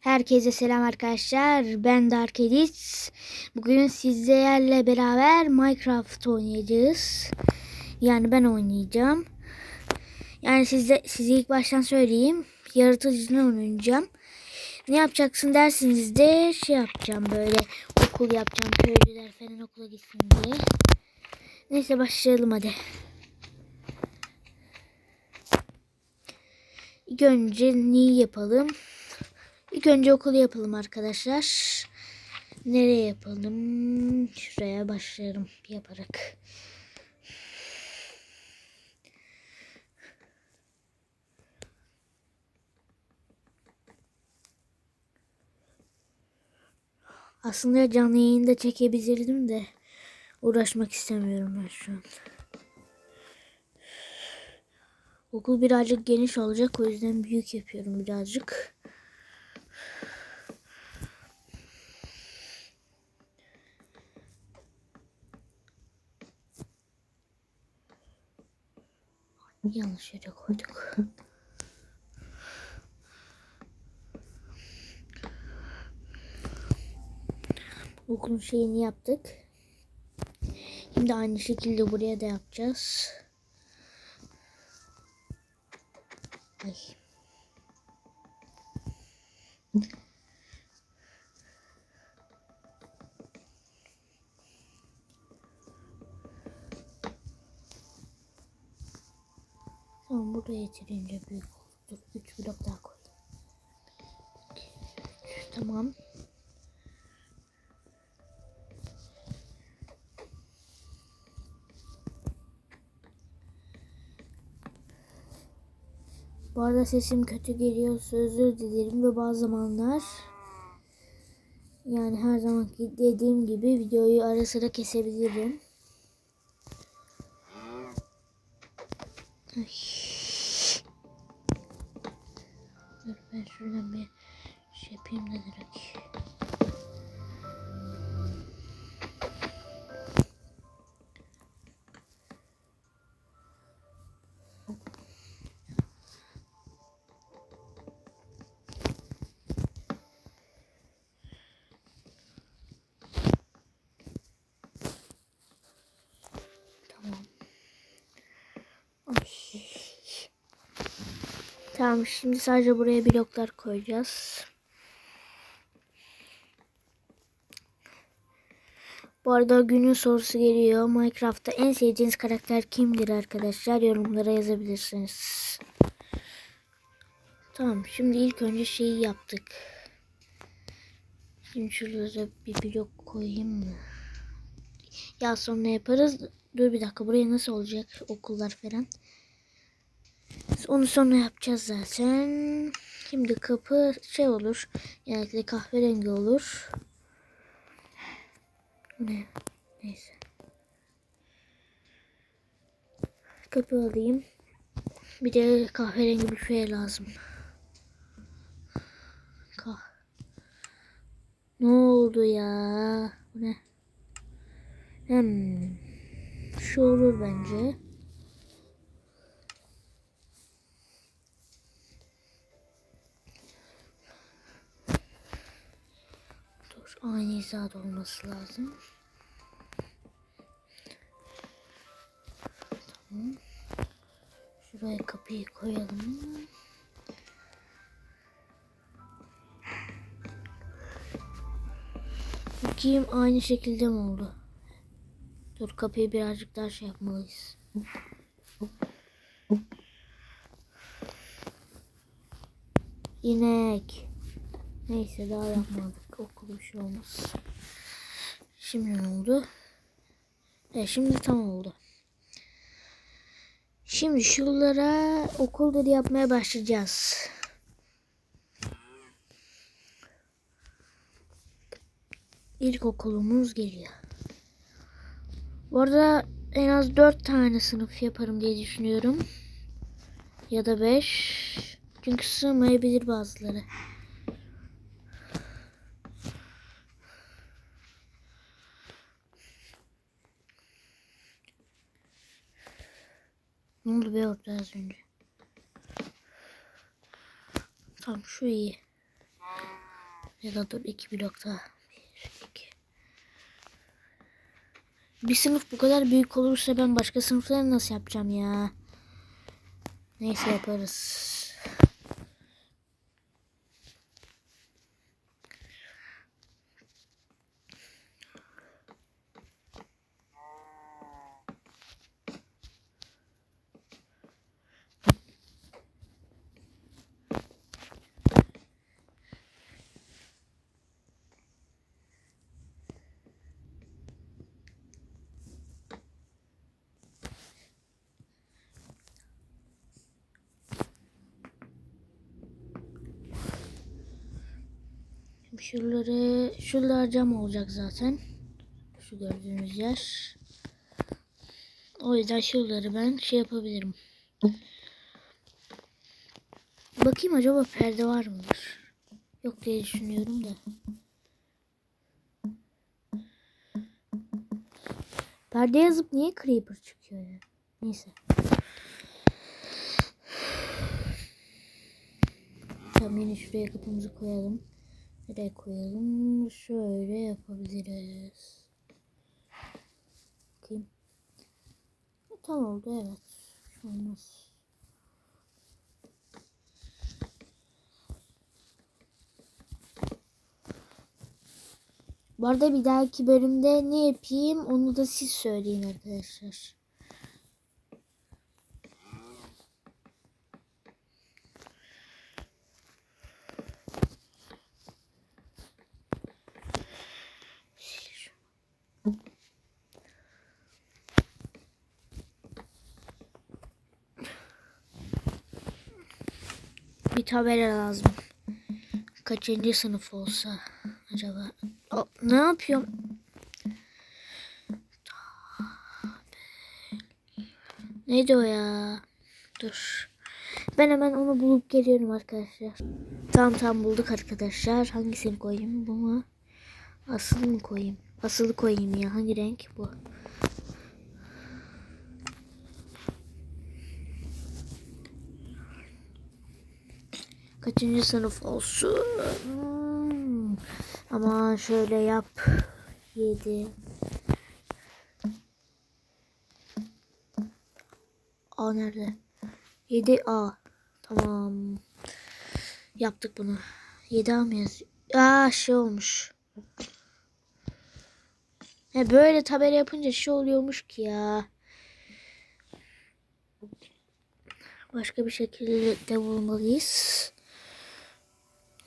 Herkese selam arkadaşlar. Ben Dark Edit. Bugün sizlerle beraber Minecraft oynayacağız. Yani ben oynayacağım. Yani size size ilk baştan söyleyeyim. Yaratıcını oynayacağım. Ne yapacaksın dersiniz de şey yapacağım böyle okul yapacağım. Köylüler falan okula gitsin diye. Neyse başlayalım hadi. İlk önce neyi yapalım? İlk önce okulu yapalım arkadaşlar. Nereye yapalım? Şuraya başlayalım yaparak. Aslında canlı yayında çekebilirdim de uğraşmak istemiyorum ben şu an. Okul birazcık geniş olacak o yüzden büyük yapıyorum birazcık. Yanlış yere koyduk. Okulun şeyini yaptık. Şimdi aynı şekilde buraya da yapacağız. Tamam buraya yeterince büyük oldu. Dur 3 blok daha üç, Tamam. Bu arada sesim kötü geliyorsa özür dilerim ve bazı zamanlar yani her zaman dediğim gibi videoyu ara sıra kesebilirim. Ay. Ben şuradan bir şey yapayım da direkt. Tamam şimdi sadece buraya bloklar koyacağız. Bu arada günün sorusu geliyor. Minecraft'ta en sevdiğiniz karakter kimdir arkadaşlar? Yorumlara yazabilirsiniz. Tamam şimdi ilk önce şeyi yaptık. Şimdi şurada bir blok koyayım mı? Ya sonra yaparız. Dur bir dakika buraya nasıl olacak okullar falan. Onu sonra yapacağız zaten. Şimdi kapı şey olur. Genellikle kahverengi olur. Ne? Neyse. Kapı alayım. Bir de kahverengi bir şey lazım. Kah. Ne oldu ya? Bu ne? Hmm. Şu olur bence. Dur aynı hizada olması lazım. Tamam. Şuraya kapıyı koyalım. Bakayım aynı şekilde mi oldu? Dur kapıyı birazcık daha şey yapmalıyız. İnek. Neyse daha yapmadık. Şey olmaz. Şimdi ne oldu? Evet şimdi tam oldu. Şimdi şuralara okulları yapmaya başlayacağız. İlk okulumuz geliyor. Bu arada en az 4 tane sınıf yaparım diye düşünüyorum. Ya da 5. Çünkü sığmayabilir bazıları. Oldu be orada az önce? Tamam şu iyi. Ya da dur iki blok daha. Bir, iki. Bir sınıf bu kadar büyük olursa ben başka sınıfları nasıl yapacağım ya? Neyse yaparız. Şuraları, şuralar cam olacak zaten. Şu gördüğünüz yer. O yüzden şuraları ben şey yapabilirim. Bakayım acaba perde var mıdır? Yok diye düşünüyorum da. Perde yazıp niye creeper çıkıyor ya? Neyse. Tamam yine şuraya kapımızı koyalım. Nereye koyalım? Şöyle yapabiliriz. Bakayım. Tam oldu evet. Olmaz. Bu arada bir dahaki bölümde ne yapayım onu da siz söyleyin arkadaşlar. Bir tabela lazım. Kaçıncı sınıf olsa acaba? Aa, ne yapıyorum? Neydi o ya? Dur. Ben hemen onu bulup geliyorum arkadaşlar. Tamam tamam bulduk arkadaşlar. Hangisini koyayım? Bu mu? Asıl mı koyayım? Asılı koyayım ya. Hangi renk bu? Kaçıncı sınıf olsun? Hmm. Ama şöyle yap. 7 A nerede? 7A. Tamam. Yaptık bunu. 7A mı yazıyor? Aa şey olmuş. He böyle tabela yapınca şey oluyormuş ki ya. Başka bir şekilde de bulmalıyız.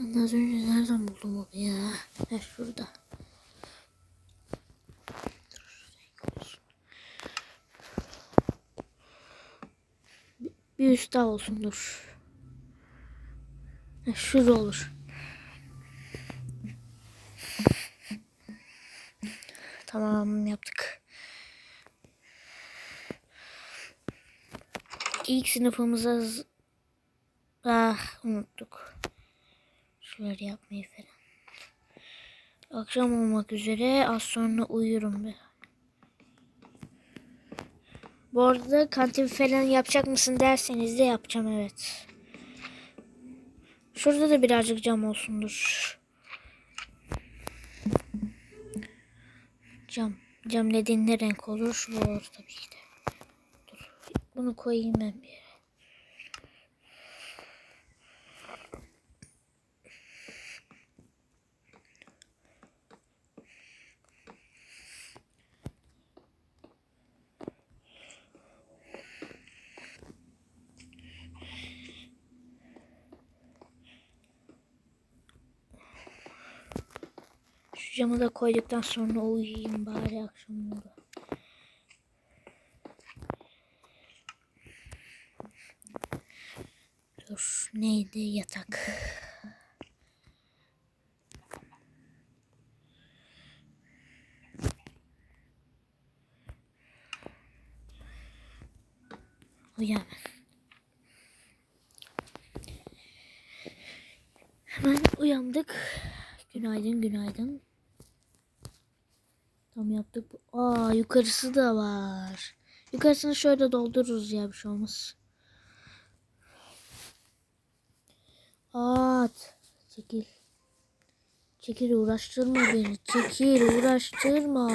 Ben az önce nereden buldum onu ya? Ha şurada. Bir- üst daha olsun dur. Ha, şurada olur. Tamam yaptık. İlk sınıfımıza ah unuttuk. Şunları yapmayı falan. Akşam olmak üzere az sonra uyurum be. Bu arada kantin falan yapacak mısın derseniz de yapacağım evet. Şurada da birazcık cam olsundur. Cam. Cam dediğin ne renk olur? Şu olur tabii ki de. Dur. Bunu koyayım ben bir camı da koyduktan sonra uyuyayım bari akşam oldu. Dur neydi yatak. Uyan. Hemen uyandık. Günaydın günaydın. Tam yaptık. Aa yukarısı da var. Yukarısını şöyle doldururuz ya bir şey olmaz. At. Çekil. Çekil uğraştırma beni. Çekil uğraştırma.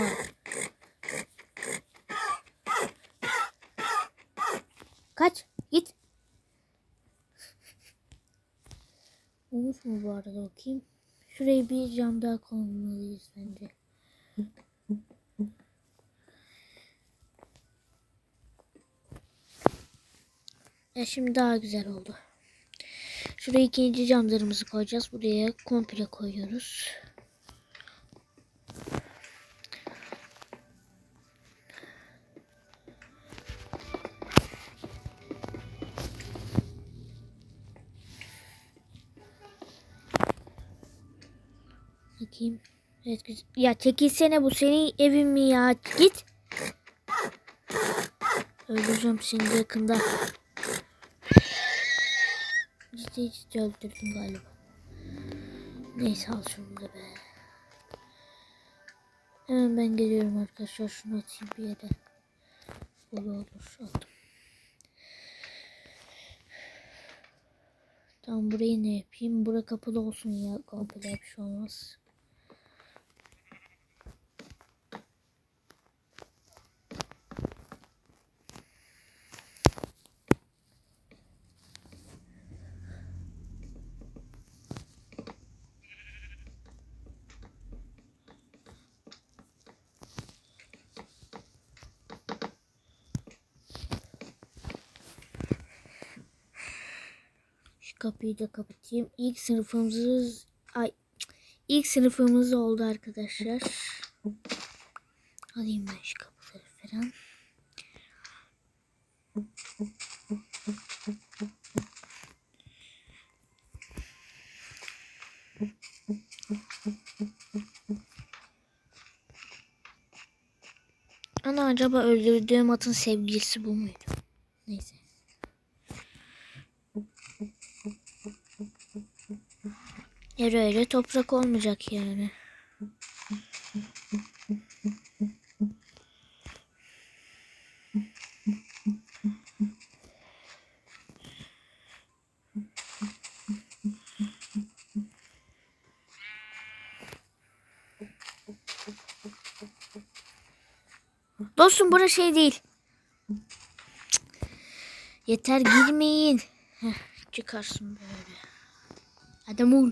Kaç. Git. Olmuş mu bu arada bakayım. Şurayı bir cam daha koymalıyız bence. Ya şimdi daha güzel oldu. Şuraya ikinci camlarımızı koyacağız. Buraya komple koyuyoruz. Bakayım. Evet güzel. Ya çekilsene bu senin evin mi ya? Git. Öldüreceğim seni yakında. Ciddi ciddi öldürdüm galiba. Neyse al şunu da be. Hemen ben geliyorum arkadaşlar. Şunu atayım bir yere. Olur olur. Aldım. Tamam burayı ne yapayım? Bura kapalı olsun ya. Komple bir şey olmaz. Şu kapıyı da kapatayım. İlk sınıfımız ay ilk sınıfımız oldu arkadaşlar. Alayım ben şu kapıları falan. Ana acaba öldürdüğüm atın sevgilisi bu muydu? Neyse. Yer öyle toprak olmayacak yani. Dostum bura şey değil. Cık. Yeter girmeyin. Heh, çıkarsın böyle. Adam ol.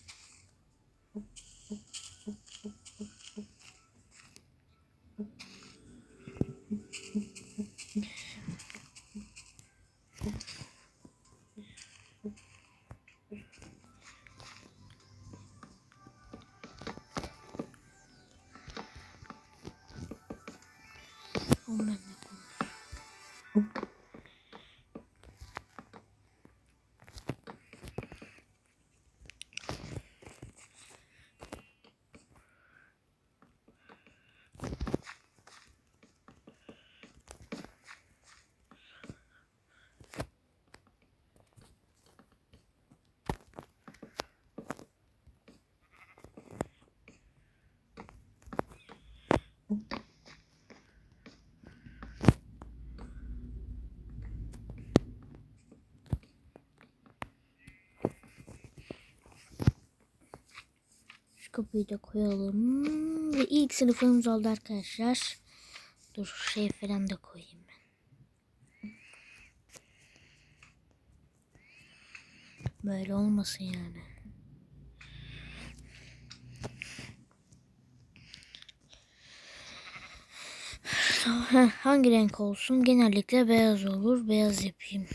Şu kapıyı da koyalım. Ve ilk sınıfımız oldu arkadaşlar. Dur şey falan da koyayım. Böyle olmasın yani. Hangi renk olsun? Genellikle beyaz olur. Beyaz yapayım.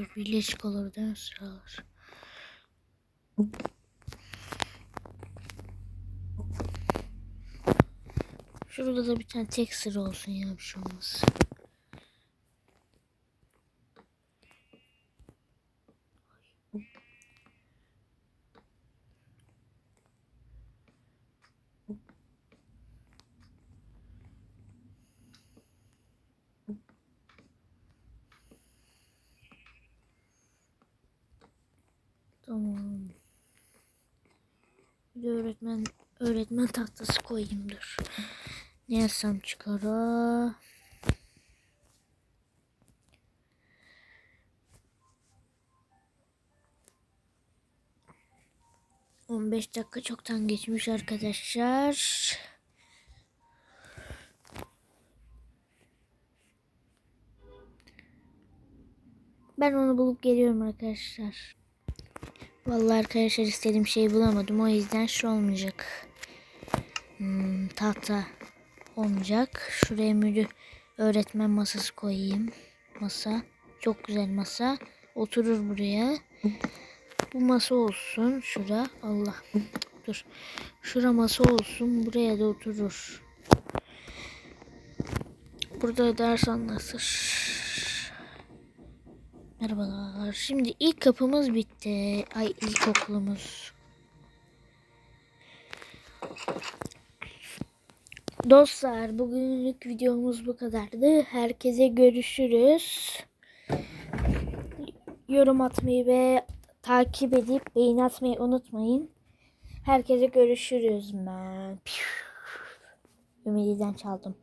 Dur birleşik olur değil mi sıralar? Şurada da bir tane tek sıra olsun ya bir şey. Tamam. Bir de öğretmen öğretmen tahtası koyayım dur. Ne yazsam çıkar? On beş dakika çoktan geçmiş arkadaşlar. Ben onu bulup geliyorum arkadaşlar. Vallahi arkadaşlar istediğim şeyi bulamadım. O yüzden şu olmayacak. Hmm, tahta olmayacak. Şuraya müdür öğretmen masası koyayım. Masa. Çok güzel masa. Oturur buraya. Bu masa olsun. Şura. Allah. Dur. Şura masa olsun. Buraya da oturur. Burada ders anlatır. Merhabalar. Şimdi ilk kapımız bitti. Ay ilk okulumuz. Dostlar bugünlük videomuz bu kadardı. Herkese görüşürüz. Yorum atmayı ve takip edip beğeni atmayı unutmayın. Herkese görüşürüz. Ben. Ümidi'den çaldım.